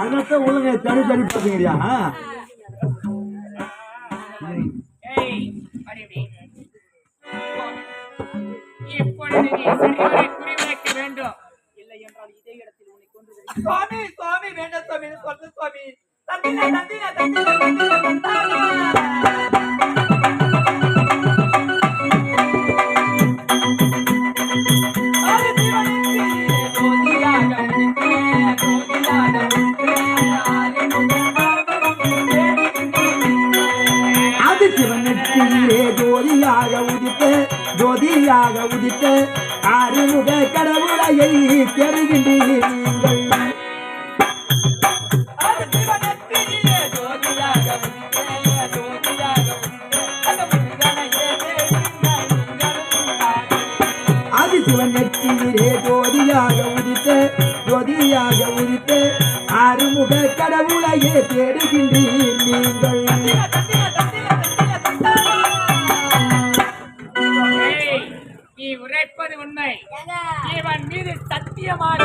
அதான் ஒழுங்க தனி தனி இப்படி. இப்பொழுது நீ சரிவரை குறிவைக்க வேண்டும்? இல்லை என்றால் இதே இடத்தில் உன்னை கொண்டு விடுகிறேன். சுவாமி சுவாமி வேண்டாம் சுவாமி சொல்லு சுவாமி. ஜோதியாக உதித்து ஆறுமுக கடவுளையை பெறுகின்றீர்கள். ஆதி சிவனுக்கிலே ஜோதியாக உதித்தே, ஜோதியாக உதித்தே, அந்த முருகனையே தேடினாய் நீங்களும் அது சிவனத்திலே ஜோதியாக உதித்து ஜோதியாக உதித்து ஆறுமுக கடவுளையே தேடுகின்றீர் நீங்கள் உரைப்பது உண்மை இவன் மீது சத்தியமாக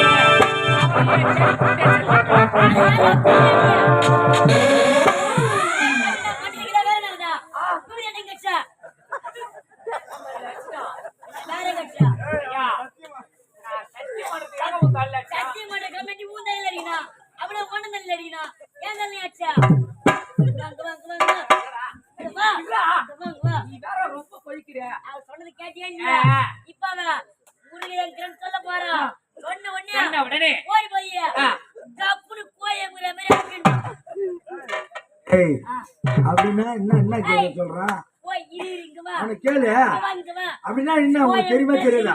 அப்படின்னா என்ன உனக்கு தெரியுமா தெரியாதா?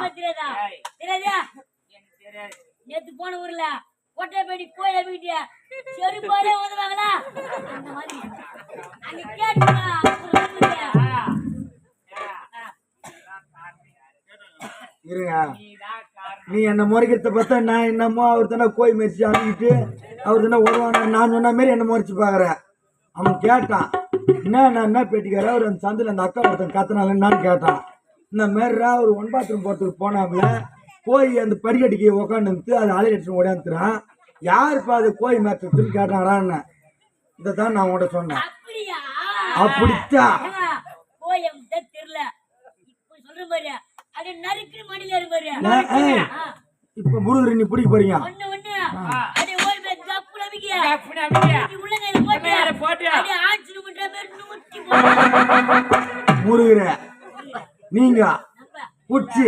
எனக்கு தெரியாது. நேத்து போன ஊர்ல கோட்டைப்பேடி கோயில வீட்டு செருப்பாலே ஓதுவாங்களா அந்த மாதிரி. காரணம் யாரு? இருங்க. நீ என்ன முறைக்கிறத பார்த்தா நான் என்னமோ அவர் தானே கோய் மரிச்சு அணுகிட்டு அவர் தானே உதவான நான் சொன்ன மாதிரி என்ன முறைச்சு பார்க்குறேன் அவன் கேட்டான். என்ன நான் என்ன பேட்டிக்கார அவர் அந்த சந்தில் அந்த அக்கா ஒருத்தன் கத்துனாலன்னு கேட்டான். இந்த மாதிரிடா ஒரு ஒன் பாத்ரூம் போகிறதுக்கு போனாப்புல போய் அந்த படிக்கட்டுக்கு உக்காந்துட்டு அது அலையடிச்சு ஓடியாந்துறான் யாருப்பா அது கோய் மேத்துன்னு கேட்டாரான்னு? இதை தான் நான் உன்கிட்ட சொன்னேன். அப்படித்தான். இப்ப முருகர் நீ பிடிக்க போறீங்க? முருகர. நீங்க உச்சி.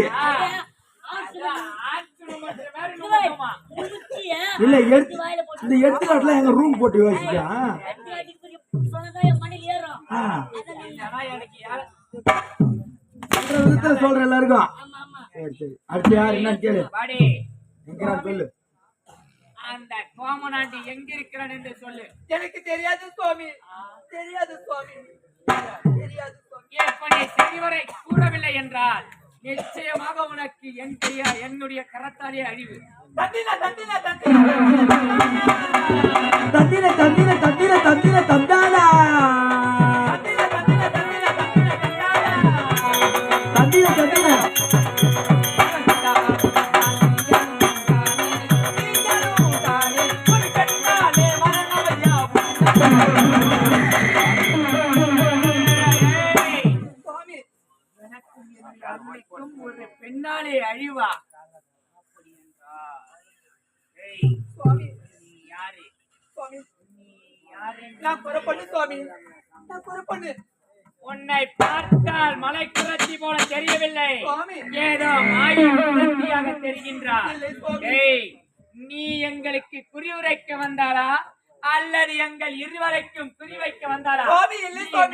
இல்ல எடுத்து இந்த எடுத்துக்காட்டுல எங்க ரூம் போட்டு யோசிச்சா யாரு- விதத்துல சொல்ற எல்லாருக்கும். சரி சரி. அடுத்து யார்? என்ன கேளு. சொல்லு? அந்த கோமநாட்டி எங்க இருக்கிறான் என்று சொல்லு. எனக்கு தெரியாது சுவாமி. தெரியாது சுவாமி. தெரியாது சுவாமி. இப்ப நீ சரிவரை கூறவில்லை என்றால் நிச்சயமாக உனக்கு என் கையா என்னுடைய கரத்தாலே அழிவு. தந்தினா தந்தினா தந்தினா. தந்திர தந்திர தந்தாடா தந்தினா தந்தினா தந்தினா. தந்தினா தந்தானா ஒரு பெண்ணாலே அழிவா அப்படி நீ யாரு நான் உன்னை பார்த்தால் மலை குரத்தி போல தெரியவில்லை. ஏதோ மாய குரத்தியாக தெரிகின்றார். நீ எங்களுக்கு குறிவுரைக்க வந்தாரா அல்லது எங்கள் இருவரைக்கும் குறிவைக்க வந்தாரா.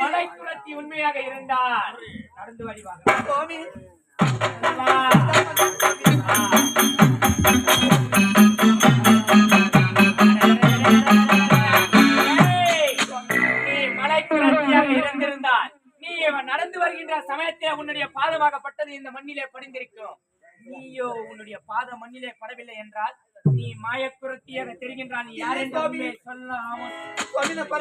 மலை குரத்தி உண்மையாக இருந்தால் நடந்து வழிவாங்க நீ யார் என்று சொல்லாமல் சுவாமி நான்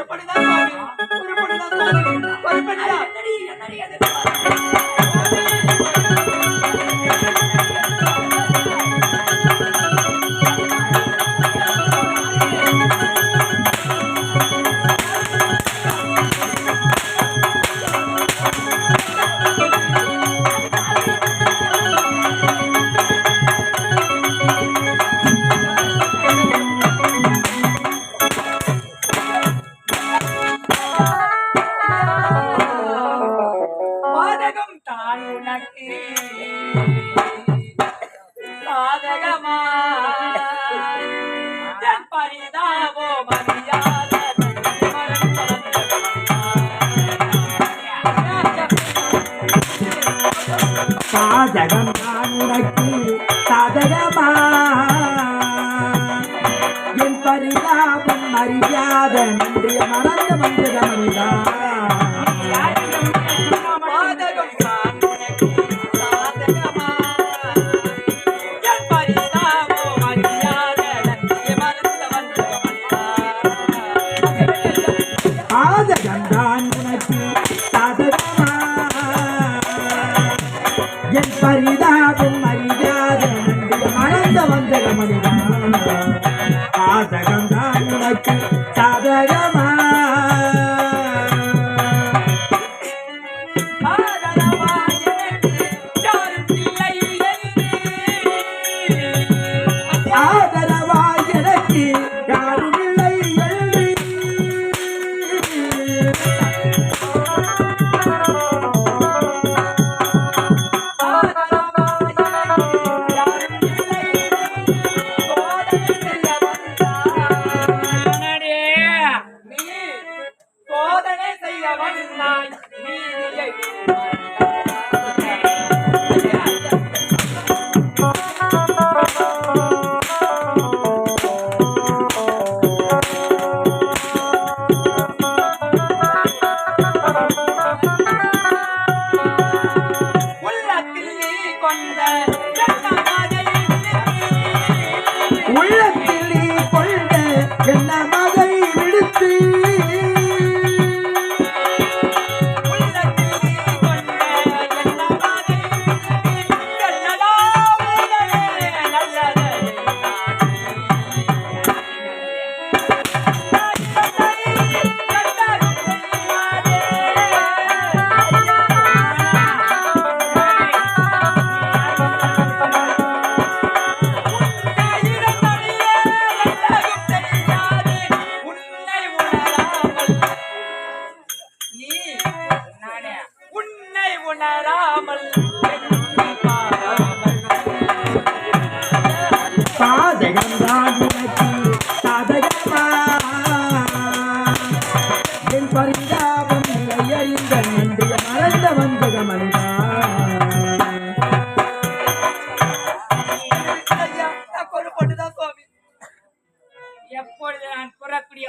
உனக்கு சாதகமா? என் பரிதாபம் அறியாத நன்றிய மறந்து வந்து கவனிதா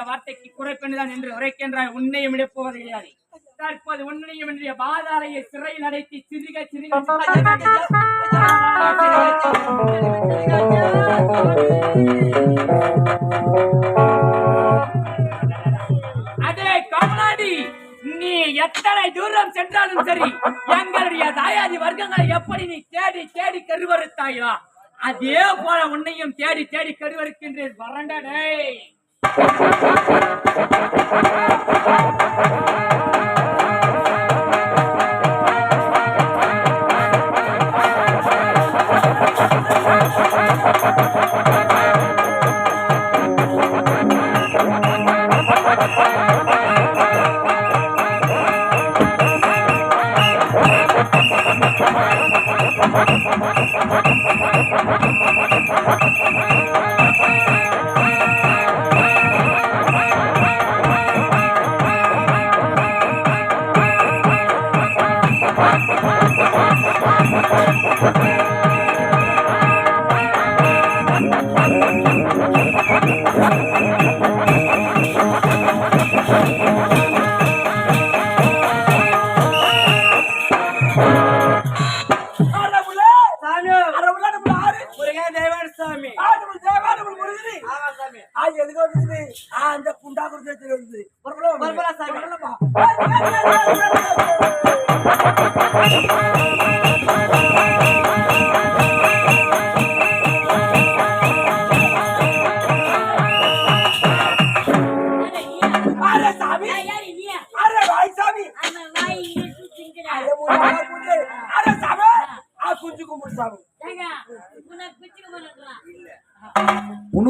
வார்த்தைக்கு குறைப்பெண்தான் என்று உரைக்கின்றாய். உன்னையும் இழப்போவது கிடையாது தற்போது உன்னையும் என்னுடைய பாதாரையை சிறையில் நடத்தி சிறுக சிறுக அதே கம்னாடி நீ எத்தனை தூரம் சென்றாலும் சரி எங்களுடைய தாயாதி வர்க்கங்களை எப்படி நீ தேடி தேடி கருவறுத்தாயா அதே போல உன்னையும் தேடி தேடி கருவறுக்கின்றேன். வரண்டடே Thank you.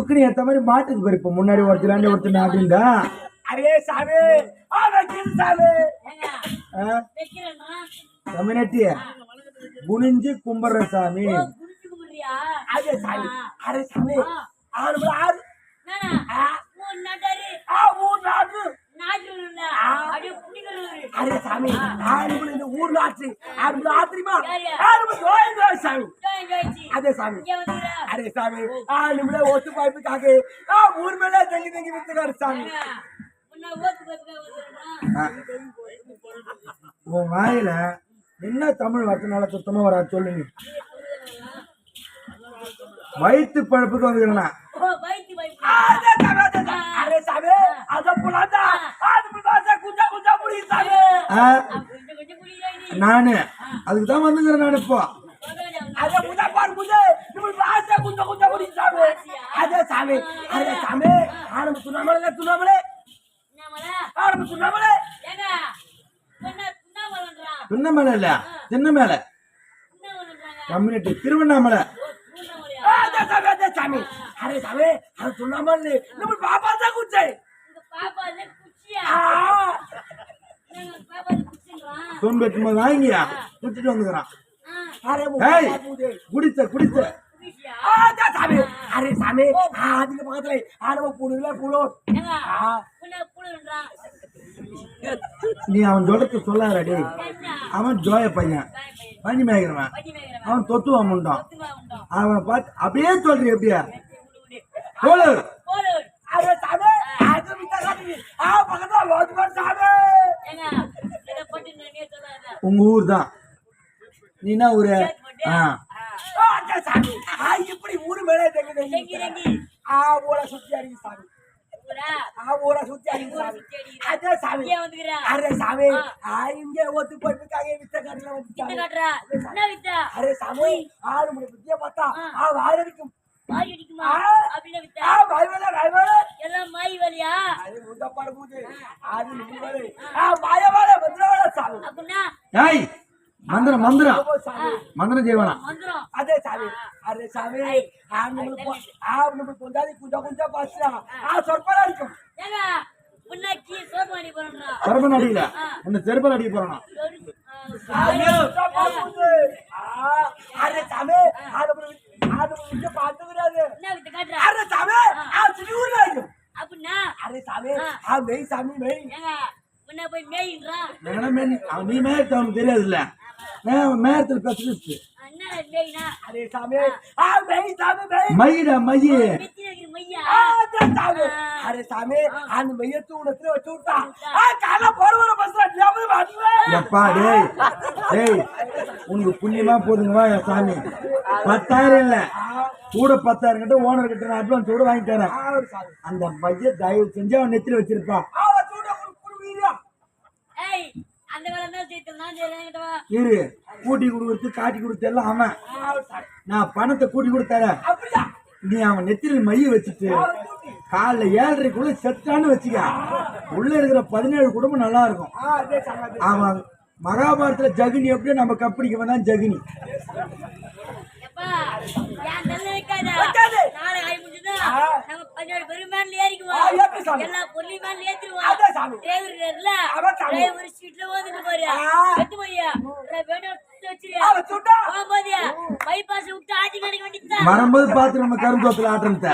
லுக்குனு ஏற்ற மாதிரி மாட்டுக்கு பாரு இப்போ முன்னாடி ஒருத்தர் ஒருத்தலாண்டி ஒருத்தர் நாட்டின்டா அரே சாமி. கம்யூனிட்டி குனிஞ்சு கும்பிடுற சாமி. அரே சாமி. அரே சாமி. ஆறு ஆறு ஆ. மூணு நாடு. அரே சாமி ஆறு இந்த ஊர்ல ஆச்சு ஆத்திரிமா? ஆறு சாமி. அதே சாமி. அரே சாமி ஆறு மணி ஓட்டு பாய்ப்பு ஊர் மேல தங்கி தங்கி வித்துக்காரு சாமி. உன் என்ன தமிழ் வார்த்தைனால சுத்தமா வராது சொல்லுங்க. ஆரம்பி துணாமலே ஏங்க, உன்னை துண்ணாமலைன்றா. சின்ன மேல இல்ல சின்ன மேல. திருவண்ணாமலை. பாப்பா இல்ல குச்சியா? ஆ என்னங்க, பாப்பா இல்ல குச்சின்றான்? சோம்பு எட்டு வாங்கியா குடிச்சிட்டு வந்துக்கிறான் ஏய் குடிச்ச குடிச்ச சாமி அரே சாமி அதுக்கு பக்கத்துல ஆரம்ப புடுல புலோ புழுன்றான். நீ அவன் சொல்றது சொல்லாதடி? அவன் ஜோய பையன். பஞ்சு மேய்க்கிறவன் மேய்க்கிறவன். அவன் தொத்துவான் முண்டான். அவனை பார்த்து அப்படியே சொல்றீ எப்படியா. சொல்லு நான். உங்க ஊர் தான் நீ என்ன ஊரு ஆ ஆ, அதே சாமி ஆ இப்படி ஊரு மேலே டெங்கி. ஆ ஊரை சுத்தி அடிக்கு சாமி ஊரா? சுத்தி அடிக்கிறா. அதே சாமி. அரே சாமி. இங்க ஒத்து போட்டுக்காக வித்த கடையில வித்தா? அரே சாமி. ஆறு மணி புத்திய பார்த்தா வாய் அடிக்கும் வாய் அடிக்குமா? அப்படின்னு வித்தா. வாய் வேலை வாய் வேலை. எல்லாம் மாய் வலியா? அது முந்த படுக்குது அது நிம்மதி ஆ. மாய வேலை பத்திர வேலை சாமி. அப்படின்னா, மந்திரம் மந்திரம் ஓ சாமி மந்திரம் செய்வானா வந்துரும். అదే సామి అరే సామి ఆ నువ్వు ఆ నువ్వు కొందాది కుంజ కుంజ పాసినా ఆ సొర్పడానికి ஏங்க, முன்னாக்கி சோர்வாணி போடுறா. சரபன் அடியில உன்னை செருப்பல் அடிக்க போறானா சொரு- ஆ, అరే సామి ఆ నువ్వు ఆ నువ్వు ఇంకే పాడుకురాదు என்ன வித்த காட்டுறா? అరే సామి ఆ చిరుగురాదు அப்படின்னா, అరే సామి ఆ మెయి సామి మెయి ஏங்க, நீ மேயத்தவனுக்கு சாமி. சாமி அந்த மெய்ய தூணத்துல வச்சு விட்டா. ஆ கால போறவர பஸ்ல டேய். டேய் உனக்கு புண்ணியமா போதுங்கவா என் சாமி? பத்தாயிரம் இல்ல. கூட பத்தாயிரம் கிட்ட ஓனர் கிட்ட நான் அட்வான்ஸ் கூட வாங்கி அந்த மைய தயவு செஞ்சு அவன் நெத்தில வச்சிருப்பான் இரு கூட்டி கொடுக்குறது காட்டி கொடுத்து எல்லாம் அவன். நான் பணத்தை கூட்டி கொடுத்தரேன் நீ அவன் நெத்தில மைய வச்சுட்டு காலைல ஏழரைக்குள்ள செத்தான்னு வச்சுக்க. உள்ள இருக்கிற பதினேழு குடும்பம் நல்லா இருக்கும். அவன் மகாபாரதத்துல ஜகினி எப்படியோ நம்ம கப்படிக்கு வந்தான் ஜகினி. எல்லா பொருளையும் மேல சாமி. டிரைவர் இருக்காருல்ல. டிரைவர் சீட்ல உட்கார்ந்துட்டு பாரு. எத்து போய்யா. வரும்போது பார்த்து நம்ம கருந்தோத்துல ஆட்டத்தை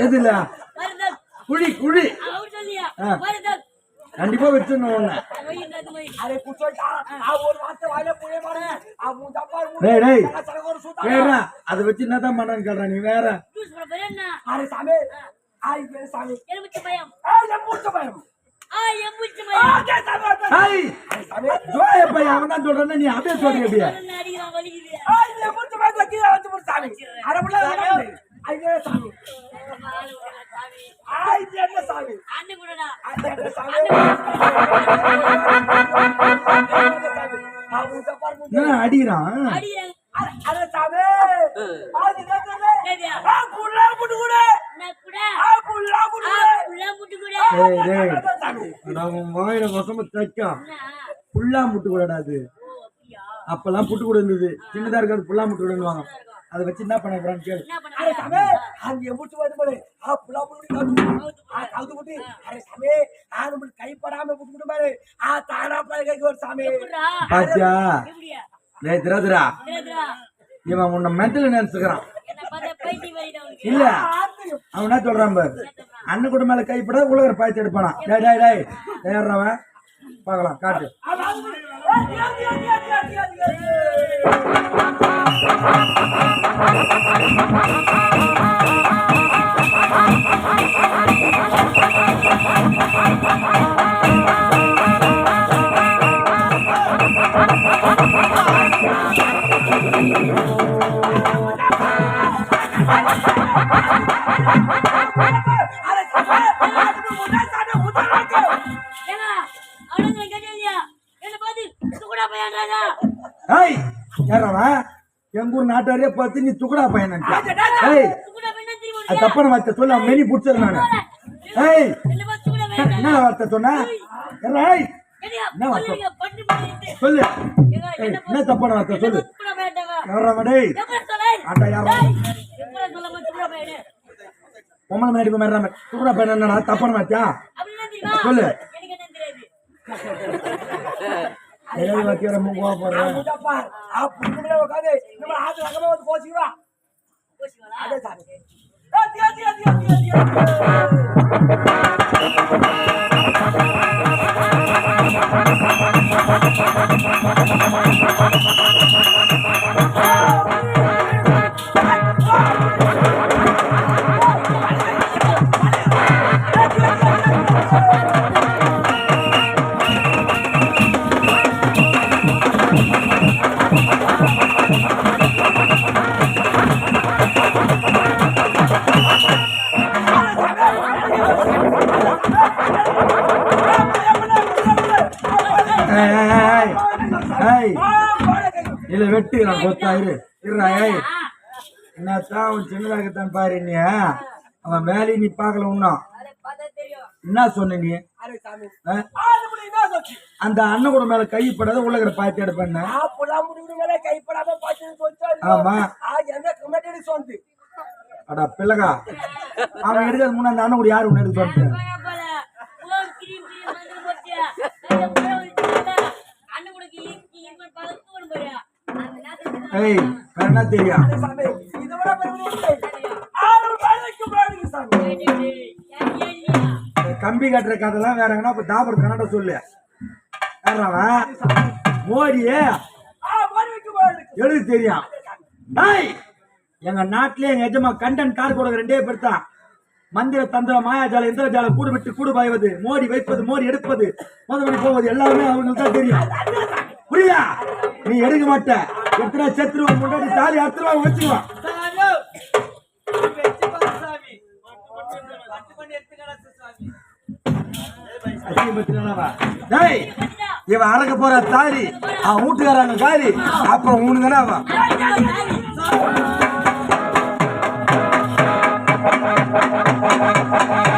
எதுல? குழி குழி. கண்டிப்பா வச்சிடணும் ஒண்ணு வேற. அதை வச்சு என்னதான் பண்ணு நீ வேற. நீ உன் வாயில வசம தைக்கும் என்ன? புல்லா முட்டு கூடாது? அப்பெல்லாம் புட்டு கூட இருந்தது. சின்னதா இருக்காது புல்லா முட்டு கூடவாங்க அதை வச்சு என்ன பண்ண போறான்னு கேளு. அரே சாமி அந்த வந்து போடு. ஆ புலா புடி. கவுது புடி. அரே சாமி ஆ நம்ம கைப்படாம புடி புடி பாரு. ஆ தானா பாரு கைக்கு ஒரு சாமி? பாத்தியா? டேய் திராதிரா? இவன் உன்னை மென்டல் நினைச்சுக்கிறான்? இல்ல. அவன் என்ன சொல்றான் பாரு? அண்ணன் கூட மேல கைப்பட உலகர் பாய்ச்சி எடுப்பானா? டேய் டேய் டேய். தேடுறவன் பார்க்கலாம் காட்டு. Thank you. நாட்டாரே பார்த்து நீ துக்குடா பையன் ஏய் அது? தப்பான வார்த்தை சொல்லு மெனி பிடிச்சது நானு. ஏய் என்னை வார்த்தை சொன்ன? ஏய் என்ன வார்த்தை? சொல்லு. என்னை தப்பான வார்த்தை சொல்லு. எப்படா சொல்ல? ஆண்டா யாரா? பொம்மலை மேடி துக்குடா பையன். என்னடா தப்பான வார்த்தையா? சொல்லு. ஏய் வாத்தியார மூங்கா போடுறேன் முட்டப்பா ஆ புடி புடி உட்காந்து நம்ம ஆத்து ரகமா வந்து கோச்சிக்கிறா கோச்சுவாளா? அதே சாமி நான் கொத்தா இரு இருடா ஏய். என்னத்தான் அவன் சின்னதாகத்தான் பாரு நீ அவன் மேலே நீ பார்க்கல இன்னும். என்ன சொன்ன நீ? என்ன அந்த அண்ணன் கூட மேல கை படாத உள்ளகிற பாத்து சொல்லிச்சு ஆமா. ஆ எந்த கமெண்ட் சொந்து அடா பிள்ளகா. அவன் எடுக்கிறது முன்ன அந்த அண்ணன் கூட யாரு ஒண்ணு எடுக்க சொல்லிட்டு ஏன் இல்லையா? இந்த கம்பி கட்டுற கதைலாம் வேற எங்கன்னா இப்ப தாபர் கன்னட சொல்லு. வைக்க போடுங்க எழுதி தெரியும் எங்க நாட்டிலே எங்க எஜமா கண்டன் கார் கூட ரெண்டே பேர் தான் மந்திர தந்திர மாயாஜால இந்திரஜால கூடு விட்டு கூடு பாய்வது. மோடி வைப்பது மோடி எடுப்பது. மோதமணி போவது எல்லாமே அவங்களுக்கு தான் தெரியும். புரியுதா? நீ எடுக்க மாட்ட. எத்தனை செத்துருவான் முன்னாடி தாலி அத்துருவான் வச்சுக்குவான் இவன் அறக்க போற தாலி அவன் வீட்டுக்காரங்க காரி அப்புறம் உனக்கு தானே அவன் ஒரே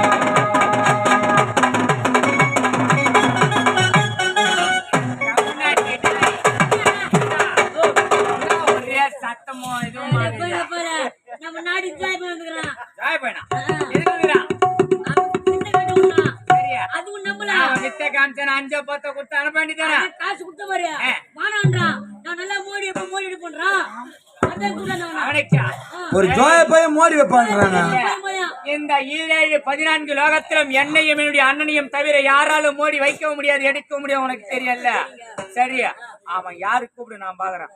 நம்ம நாடு ஜாய் பண்ணி. வந்துக்கிறான். ஜாய் அதுவும் நம்பல. வித்த காமிச்சேன். அஞ்ச பத்த கொடுத்து அனுப்ப காசு கொடுத்த மாதிரி. வானான்றான். நான் நல்லா மோடி எப்ப மோடி எடுப்பேன்றான். ஒரு ஜோய போய் மோடி போயா. இந்த ஈரேழு பதினான்கு லோகத்திலும் என்னையும் என்னுடைய அண்ணனையும் தவிர யாராலும் மோடி வைக்கவும் முடியாது எடுக்க முடியும் உனக்கு தெரியல சரியா? அவன் யாரு கூப்பிடு நான் பாக்குறேன்